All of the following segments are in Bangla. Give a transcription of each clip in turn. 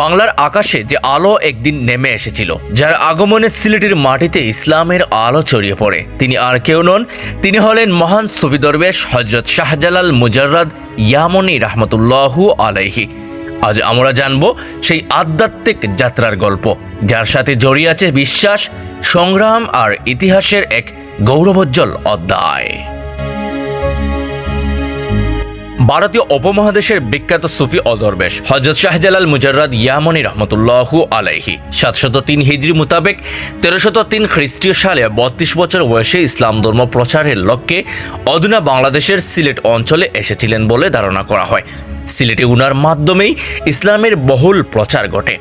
বাংলার আকাশে যে আলো একদিন নেমে এসেছিল, যার আগমনে সিলেটের মাটিতে ইসলামের আলো ছড়িয়ে পড়ে। তিনি আর কেউ নন, তিনি হলেন মহান সুফি দরবেশ হজরত শাহজালাল মুজাররাদ ইয়ামনি রহমতুল্লাহু আলাইহি। আজ আমরা জানব সেই আধ্যাত্মিক যাত্রার গল্প, যার সাথে জড়িয়ে আছে বিশ্বাস, সংগ্রাম আর ইতিহাসের এক গৌরবোজ্জ্বল অধ্যায়। ভারতীয় উপমহাদেশের বিখ্যাত সুফি অজরবেশ হজরত শাহজালাল মুজাররাদ ইয়ামনি রহমতুল্লাহ আলাইহি। সাতশত তিন হিজরি মোতাবেক তেরোশত তিন খ্রিস্টীয় সালে বত্রিশ বছর বয়সে ইসলাম ধর্ম প্রচারের লক্ষ্যে অধুনা বাংলাদেশের সিলেট অঞ্চলে এসেছিলেন বলে ধারণা করা হয়। সিলেটে উনার মাধ্যমেই ইসলামের বহুল প্রচার ঘটে।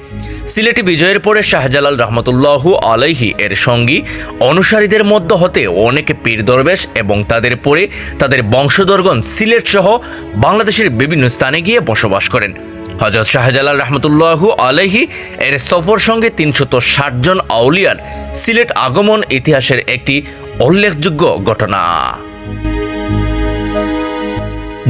সিলেটে বিজয়ের পরে শাহজালাল রহমতুল্লাহু আলাইহি এর সঙ্গী অনুসারীদের মধ্য হতে অনেকে পীর দরবেশ এবং তাদের পরে তাদের বংশধরগণ সিলেট সহ বাংলাদেশের বিভিন্ন স্থানে গিয়ে বসবাস করেন। হজরত শাহজালাল রহমতুল্লাহু আলাইহি এর সফর সঙ্গে তিনশত ষাট জন আউলিয়ার সিলেট আগমন ইতিহাসের একটি উল্লেখযোগ্য ঘটনা।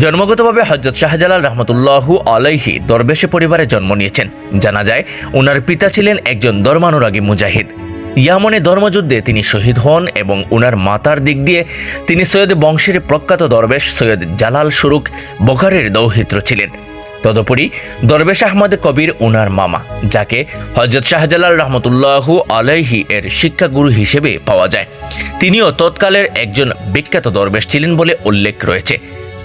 জন্মগতভাবে হজরত শাহজালাল রহমতুল্লাহু আলাইহি দরবেশে পরিবারে জন্ম নিয়েছেন। জানা যায় ওনার পিতা ছিলেন একজন ধর্মানুরাগী মুজাহিদ। ইয়ামনে ধর্মযুদ্ধে তিনি শহীদ হন এবং ওনার মাতার দিক দিয়ে তিনি সৈয়দ বংশের প্রখ্যাত দরবেশ সৈয়দ জালাল সুরুক বখারের দৌহিত্র ছিলেন। তদুপরি দরবেশ আহমদ কবির ওনার মামা, যাকে হজরত শাহজালাল রহমতুল্লাহু আলাইহি এর শিক্ষাগুরু হিসেবে পাওয়া যায়। তিনিও তৎকালের একজন বিখ্যাত দরবেশ ছিলেন বলে উল্লেখ রয়েছে।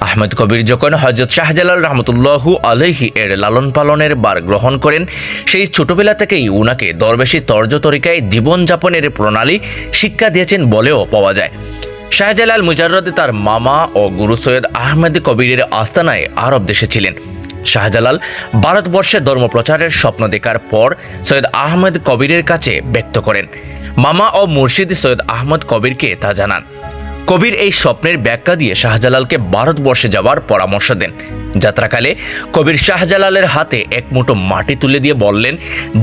আহমেদ কবির যখন হজরত শাহজালাল রহমতুল্লাহু আলহি এর লালন পালনের বার গ্রহণ করেন, সেই ছোটবেলা থেকেই উনাকে দরবেশি তর্জ তরিকায় জীবনযাপনের প্রণালী শিক্ষা দিয়েছেন বলেও পাওয়া যায়। শাহজালাল মুজাররদ তার মামা ও গুরু সৈয়দ আহমেদ কবিরের আস্তানায় আরব দেশে ছিলেন। শাহজালাল ভারতবর্ষে ধর্ম প্রচারের স্বপ্ন দেখার পর সৈয়দ আহমেদ কবিরের কাছে ব্যক্ত করেন। মামা ও মুর্শিদ সৈয়দ আহমদ কবিরকে তা জানান। কবির এই স্বপ্নের ব্যাখ্যা দিয়ে শাহজালালকে ভারতবর্ষে যাওয়ার পরামর্শ দেন। যাত্রাকালে কবির শাহজালালের হাতে এক মুঠো মাটি তুলে দিয়ে বললেন,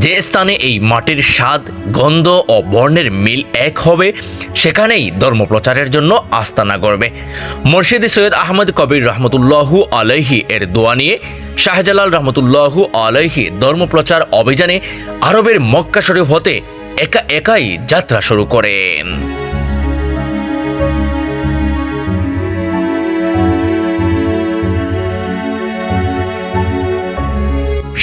যে স্থানে এই মাটির স্বাদ, গন্ধ ও বর্ণের মিল এক হবে, সেখানেই ধর্ম প্রচারের জন্য আস্তানা গড়বে। মুর্শিদি সৈয়দ আহমদ কবির রহমতুল্লাহু আলহি এর দোয়া নিয়ে শাহজালাল রহমতুল্লাহু আলহি ধর্মপ্রচার অভিযানে আরবের মক্কা শরীফ হতে একা একাই যাত্রা শুরু করেন।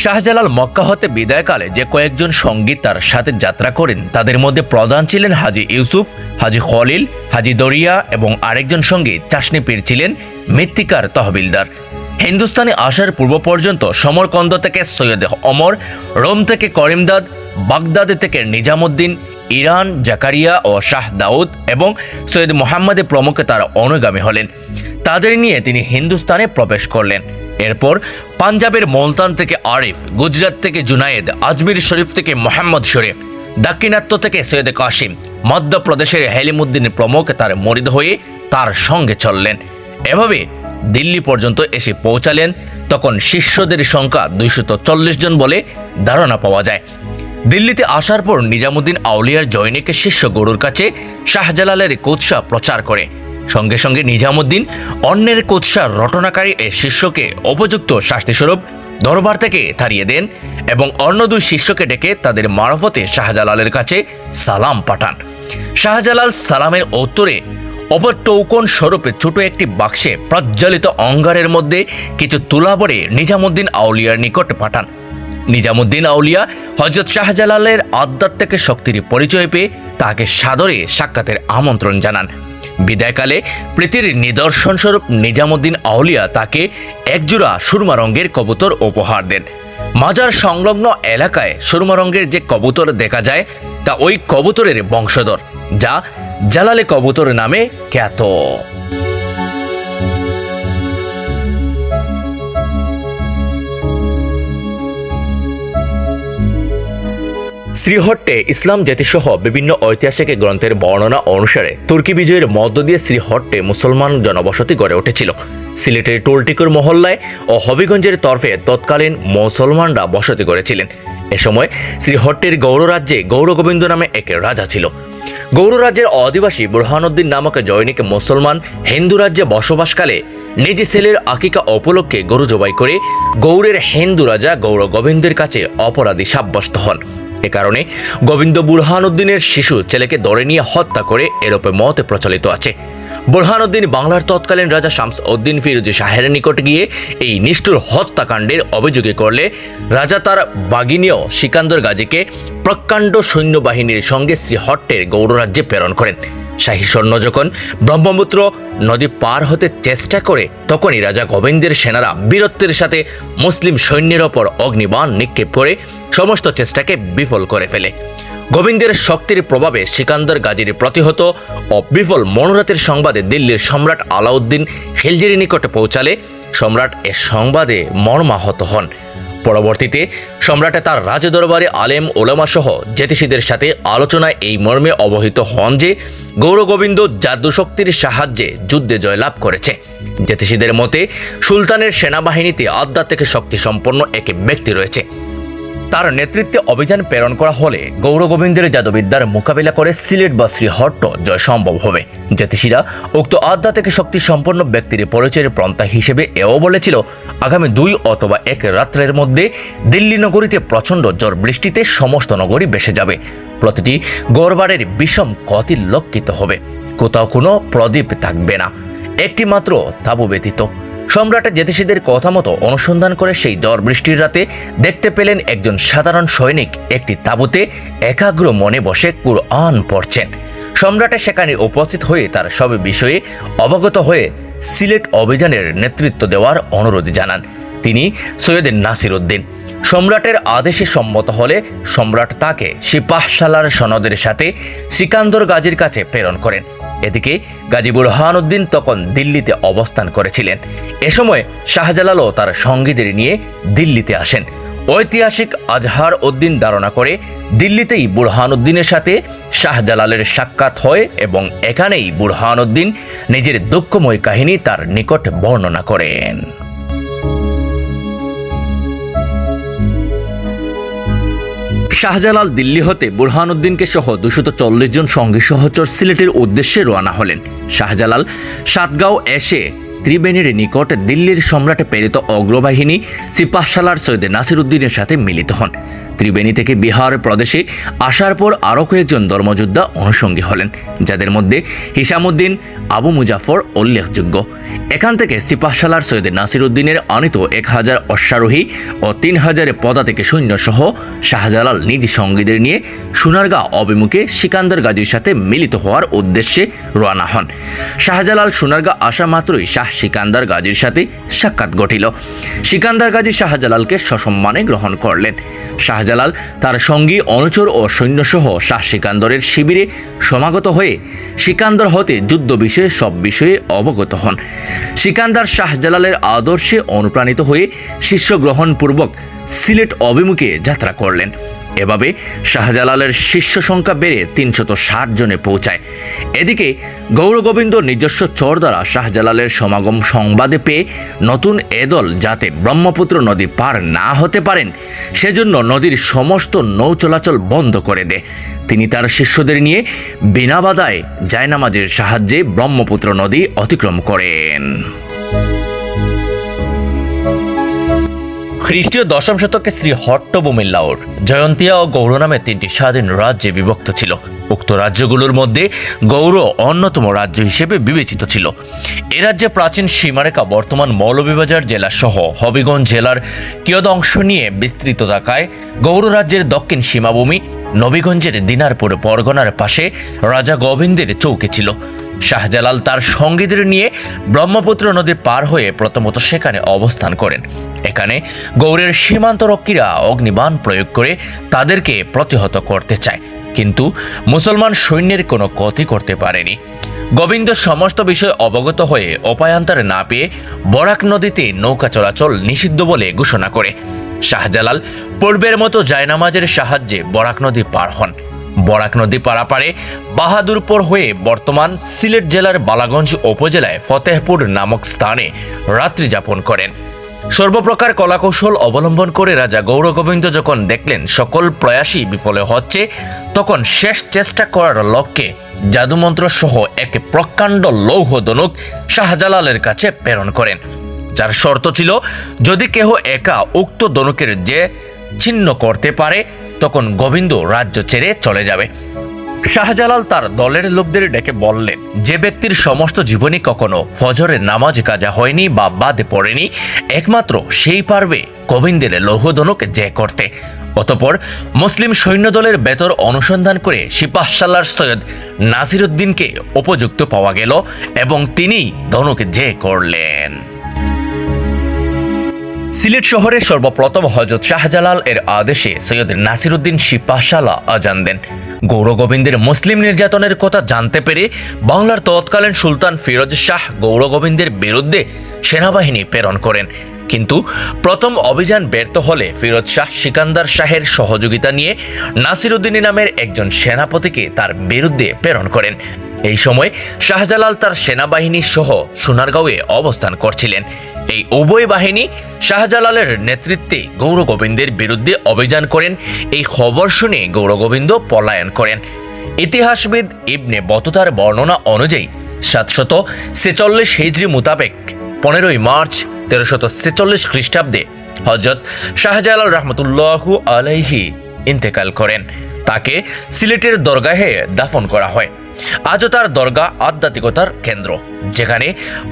শাহজালাল মক্কা হতে বিদায়কালে যে কয়েকজন সংগীত তার সাথে যাত্রা করেন, তাদের মধ্যে প্রধান ছিলেন হাজি ইউসুফ, হাজি খলিল, হাজি দরিয়া এবং আরেকজন সঙ্গী চাষনি পীর ছিলেন মৃত্তিকার তহবিলদার। হিন্দুস্তানে আসার পূর্ব পর্যন্ত সমরকন্দ থেকে সৈয়দ অমর, রোম থেকে করিমদাদ, বাগদাদ থেকে নিজামুদ্দিন, ইরান, জাকারিয়া ও শাহ দাউদ এবং সৈয়দ মোহাম্মদে প্রমুখে তার অনুগামী হলেন। তাদের নিয়ে তিনি হিন্দুস্তানে প্রবেশ করলেন। এরপর পাঞ্জাবের মুলতান থেকে আরিফ, গুজরাট থেকে জুনায়েদ, আজমির শরীফ থেকে মোহাম্মদ শরীফ, দাক্ষিণাত্য থেকে সৈয়দ কাশিম, মধ্যপ্রদেশের হেলিমুদ্দিন প্রমুখ তার মরিদ হয়ে তার সঙ্গে চললেন। এভাবে দিল্লি পর্যন্ত এসে পৌঁছালেন, তখন শিষ্যদের সংখ্যা দুইশত চল্লিশ জন বলে ধারণা পাওয়া যায়। দিল্লিতে আসার পর নিজামুদ্দিন আউলিয়ার জৈনিক শিষ্য গরুর কাছে শাহজালালের কুৎসা প্রচার করে। সঙ্গে সঙ্গে নিজামুদ্দিন অন্যের কুৎসা রটনাকারী এ শিষ্যকে উপযুক্ত শাস্তিস্বরূপ দরবার থেকে তাড়িয়ে দেন এবং অন্য দুই শিষ্যকে ডেকে তাদের মারফতে শাহজালালের কাছে সালাম পাঠান। শাহজালাল সালামের উত্তরে অপর টৌকন স্বরূপে ছোট একটি বাক্সে প্রজ্বলিত অঙ্গারের মধ্যে কিছু তুলা ভরে নিজামুদ্দিন আউলিয়ার নিকট পাঠান। নিজামুদ্দিন আউলিয়া হজরত শাহজালালের আধ্যাত্মিক শক্তির পরিচয় পেয়ে তাকে সাদরে সাক্ষাতের আমন্ত্রণ জানান। বিদায়কালে প্রীতির নিদর্শন স্বরূপ নিজামুদ্দিন আউলিয়া তাকে একজোড়া সুরমা রঙের কবুতর উপহার দেন। মাজার সংলগ্ন এলাকায় সুরমা রঙের যে কবুতর দেখা যায়, তা ওই কবুতরের বংশধর, যা জালালে কবুতর নামে খ্যাত। শ্রীহট্টে ইসলাম জাতিসহ বিভিন্ন ঐতিহাসিক গ্রন্থের বর্ণনা অনুসারে তুর্কি বিজয়ের মধ্য দিয়ে শ্রীহট্টে মুসলমান জনবসতি গড়ে উঠেছিল। সিলেটের টোলটিকুর মহল্লায় ও হবিগঞ্জের তরফে তৎকালীন মুসলমানরা বসতি করেছিলেন এ সময় শ্রীহট্টের গৌর রাজ্যে গৌরগোবিন্দ নামে এক রাজা ছিল। গৌর রাজ্যের অধিবাসী বুরহানুদ্দিন নামক জৈনিক মুসলমান হিন্দু রাজ্যে বসবাসকালে নিজ ছেলের আকিকা উপলক্ষে গরু জবাই করে গৌড়ের হিন্দু রাজা গৌর গোবিন্দের কাছে অপরাধী সাব্যস্ত হন। এ কারণে গোবিন্দ বুরহানুদ্দিনের শিশু ছেলেকে ধরে নিয়ে হত্যা করে এরূপে মত প্রচলিত আছে। বুরহানুদ্দিন বাংলার তৎকালীন রাজা শামস উদ্দিন ফিরোজি শাহের নিকট গিয়ে এই নিষ্ঠুর হত্যাকাণ্ডের অভিযোগে করলে রাজা তার বাগিনীয় সিকান্দর গাজীকে প্রকাণ্ড সৈন্যবাহিনীর সঙ্গে শ্রীহট্টের গৌররাজ্যে প্রেরণ করেন। শাহী সৈন্য যখন ব্রহ্মপুত্র নদী পার হতে চেষ্টা করে, তখনই রাজা গোবিন্দের সেনারা বীরত্বের সাথে মুসলিম সৈন্যের ওপর অগ্নিবাণ নিক্ষেপ করে সমস্ত চেষ্টাকে বিফল করে ফেলে। গোবিন্দের শক্তির প্রভাবে সিকান্দর গাজীর প্রতিহত ও বিফল মনোরাতের সংবাদে দিল্লির সম্রাট আলাউদ্দিন খিলজির নিকটে পৌঁছালে সম্রাট এ সংবাদে মর্মাহত হন। পরবর্তীতে সম্রাটে তার রাজদরবারে আলেম ওলামা সহ জ্যোতিষীদের সাথে আলোচনায় এই মর্মে অবহিত হন যে গৌরগোবিন্দ জাদুশক্তির সাহায্যে যুদ্ধে জয়লাভ করেছে। জ্যোতিষীদের মতে, সুলতানের সেনাবাহিনীতে আধ্যাত্মিক শক্তি সম্পন্ন এক ব্যক্তি রয়েছে। তার নেতৃত্বে অভিযান প্রেরণ করা হলে গৌরগোবিন্দের জাদুবিদ্যার মোকাবিলা করে সিলেট বা শ্রীহট্ট জয় সম্ভব হবে। জ্যোতিষীরা উক্ত আধ্যাত্মিক শক্তি সম্পন্ন ব্যক্তির পরিচয়ের পন্থা হিসেবে এও বলেছিল, আগামী দুই অথবা এক রাত্রের মধ্যে দিল্লি নগরীতে প্রচণ্ড ঝড় বৃষ্টিতে সমস্ত নগরী বেসে যাবে। প্রতিটি গড়বাড়ের বিষম ক্ষতি লক্ষিত হবে। কোথাও কোনো প্রদীপ থাকবে না। একটি মাত্র তাবু ব্যতীত সম্রাট জ্যোতিষীদের কথা মতো অনুসন্ধান করে সেই ঝড় বৃষ্টির রাতে দেখতে পেলেন একজন সাধারণ সৈনিক একটি তাঁবুতে একাগ্র মনে বসে কুরআন পড়ছেন। সম্রাটে সেখানে উপস্থিত হয়ে তার সব বিষয়ে অবগত হয়ে সিলেট অভিযানের নেতৃত্ব দেওয়ার অনুরোধ জানান। তিনি সৈয়দ নাসির উদ্দিন। সম্রাটের আদেশে সম্মত হলে সম্রাট তাকে সিপাহশালার সনদের সাথে সিকান্দর গাজীর কাছে প্রেরণ করেন। এদিকে গাজী বুরহানুদ্দিন তখন দিল্লিতে অবস্থান করেছিলেন। এ সময় শাহজালালও তার সঙ্গীদের নিয়ে দিল্লিতে আসেন। ঐতিহাসিক আজহার উদ্দিন ধারণা করে দিল্লিতেই বুরহানুদ্দিনের সাথে শাহজালালের সাক্ষাৎ হয় এবং এখানেই বুরহানুদ্দিন নিজের দুঃখময় কাহিনী তার নিকট বর্ণনা করেন। শাহজালাল দিল্লি হতে বুরহানুদ্দিনকে সহ দুশত চল্লিশ জন সঙ্গে সহচর সিলেটের উদ্দেশ্যে রওনা হলেন। শাহজালাল সাতগাঁও এসে ত্রিবেণীর নিকট দিল্লির সম্রাটে প্রেরিত অগ্রবাহিনী সিপাহশালার সৈয়দ নাসির উদ্দিনের সাথে মিলিত হন। ত্রিবেণী থেকে বিহার প্রদেশে আসার পর আরও কয়েকজন ধর্মযোদ্ধা অনুষঙ্গী হলেন, যাদের মধ্যে হিসামুদ্দিন, আবু মুজাফর উল্লেখযোগ্য। এখান থেকে সিপাহশালার সৈয়দ নাসির উদ্দিনের আনিত এক হাজার অশ্বারোহী ও তিন হাজার পদাতিক সৈন্যসহ শাহজালাল নিজ সঙ্গীদের নিয়ে সোনারগাঁ অভিমুখে সিকান্দর গাজীর সাথে মিলিত হওয়ার উদ্দেশ্যে রওনা হন। শাহজালাল সোনারগাঁ আসা মাত্রই শাহ সিকান্দার গাজীর সাথে সাক্ষাৎ ঘটিল। সিকান্দার গাজী শাহজালালকে সসম্মানে গ্রহণ করলেন। শাহজালাল তার সঙ্গী অনুচর ও সৈন্যসহ শাহ সিকান্দরের শিবিরে সমাগত হয়ে সিকান্দর হতে যুদ্ধ বিষয়ে সব বিষয়ে অবগত হন। সিকান্দার শাহজালালের আদর্শে অনুপ্রাণিত হয়ে শিষ্য গ্রহণপূর্বক সিলেট অভিমুখে যাত্রা করলেন। এভাবে শাহজালালের শিষ্য সংখ্যা বেড়ে তিনশত ষাট জনে পৌঁছায়। এদিকে গৌরগোবিন্দ নিজস্ব চর দ্বারা শাহজালালের সমাগম সংবাদে পেয়ে নতুন এদল যাতে ব্রহ্মপুত্র নদী পার না হতে পারেন, সেজন্য নদীর সমস্ত নৌ চলাচল বন্ধ করে দেয়। তিনি তার শিষ্যদের নিয়ে বিনা বাধায় জায়নামাজের সাহায্যে ব্রহ্মপুত্র নদী অতিক্রম করেন। খ্রিস্টীয় দশম শতকে শ্রী হট্টবোমের লাউর জয়ন্তিয়া ও গৌর নামে তিনটি স্বাধীন রাজ্যে বিভক্ত ছিল। উক্ত রাজ্যগুলোর মধ্যে গৌর অন্যতম রাজ্য হিসেবে বিবেচিত ছিল। এ রাজ্যে প্রাচীন সীমারেখা বর্তমান মৌলভীবাজার জেলা সহ হবিগঞ্জ জেলার কিয়দ অংশ নিয়ে বিস্তৃত থাকায় গৌর রাজ্যের দক্ষিণ সীমাভূমি নবীগঞ্জের দিনারপুর পরগনার পাশে রাজা গোবিন্দের চৌকি ছিল। শাহজালাল তার সঙ্গীদের নিয়ে ব্রহ্মপুত্র নদী পার হয়ে প্রথমত সেখানে অবস্থান করেন। এখানে গৌড়ের সীমান্তরক্ষীরা অগ্নিবাণ প্রয়োগ করে তাদেরকে প্রতিহত করতে চায়। কিন্তু মুসলমান সৈন্যের কোনো ক্ষতি করতে পারেনি। গোবিন্দ সমস্ত বিষয় অবগত হয়ে উপায়ান্তর না পেয়ে বরাক নদীতে নৌকা চলাচল নিষিদ্ধ বলে ঘোষণা করে। শাহজালাল পূর্বের মতো জায়নামাজের সাহায্যে বরাক নদী পার হন। বরাক নদী পারাপারে বাহাদুরপুর হয়ে বর্তমান সিলেট জেলার বালাগঞ্জ উপজেলায় ফতেহপুর নামক স্থানে রাত্রি যাপন করেন। সর্বপ্রকার কলাকৌশল অবলম্বন করে রাজা গৌরগোবিন্দ যখন দেখলেন সকল প্রয়াসই বিফলে হচ্ছে, তখন শেষ চেষ্টা করার লক্ষ্যে জাদুমন্ত্র সহ এক প্রকাণ্ড লৌহ দনুক শাহজালালের কাছে প্রেরণ করেন। যার শর্ত ছিল, যদি কেহ একা উক্ত দনুকের যে ছিন্ন করতে পারে, তখন গোবিন্দ রাজ্য ছেড়ে চলে যাবে। শাহজালাল তার দলের লোকদের ডেকে বললেন, যে ব্যক্তির সমস্ত জীবনী কখনো ফজরের নামাজ কাজা হয়নি বা বাদে পড়েনি, একমাত্র সেই পারবে গোবিন্দের লৌহদনক যে করতে। অতপর মুসলিম সৈন্যদলের বেতর অনুসন্ধান করে সিপাহসাল্লার সৈয়দ নাসিরুদ্দিনকে উপযুক্ত পাওয়া গেল এবং তিনি ধনুক যে করলেন। সিলেট শহরে সর্বপ্রথম হজরত শাহজালাল এর আদেশে সৈয়দ নাসিরুদ্দিন সিপাহশালা আজান দেন। গৌরগোবিন্দের মুসলিম নির্যাতনের কথা জানতে পেরে বাংলার তৎকালীন সুলতান ফিরোজ শাহ গৌরগোবিন্দের বিরুদ্ধে সেনাবাহিনী প্রেরণ করেন। কিন্তু প্রথম অভিযান ব্যর্থ হলে ফিরোজ শাহ সিকান্দার শাহের সহযোগিতা নিয়ে নাসিরুদ্দিনী নামের একজন সেনাপতিকে তার বিরুদ্ধে প্রেরণ করেন। এই সময় শাহজালাল তার সেনাবাহিনী সহ সোনারগাঁওয়ে অবস্থান করছিলেন। এই উভয় বাহিনী শাহজালালের নেতৃত্বে গৌরগোবিন্দের বিরুদ্ধে অভিযান করেন। এই খবর শুনে গৌরগোবিন্দ পলায়ন করেন। ইতিহাসবিদ ইবনে বততার বর্ণনা অনুযায়ী সাতশত ছেচল্লিশ হিজড়ি মোতাবেক পনেরোই মার্চ তেরোশত ছেচল্লিশ খ্রিস্টাব্দে হজরত শাহজালাল রহমতুল্লাহ আলাইহি ইন্তেকাল করেন। তাকে সিলেটের দরগাহে দাফন করা হয়। আজও তার দরগা আধ্যাত্মিকতার কেন্দ্র, যেখানে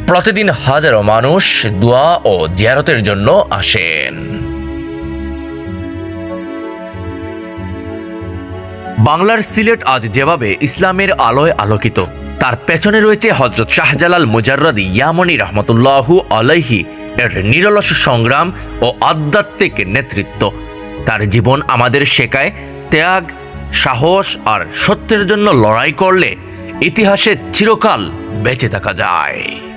প্রতিদিন হাজারো মানুষ দোয়া ও জিয়ারতের জন্য আসেন। বাংলার সিলেট আজ যেভাবে ইসলামের আলোয় আলোকিত, তার পেছনে রয়েছে হজরত শাহজালাল মুজাররদ ইয়ামনি রহমতুল্লাহু আলাইহি এর নিরলস সংগ্রাম ও আধ্যাত্মিক নেতৃত্ব। তার জীবন আমাদের শেখায় ত্যাগ সাহস আর সত্যের জন্য লড়াই করলে ইতিহাসে চিরকাল বেঁচে থাকা যায়।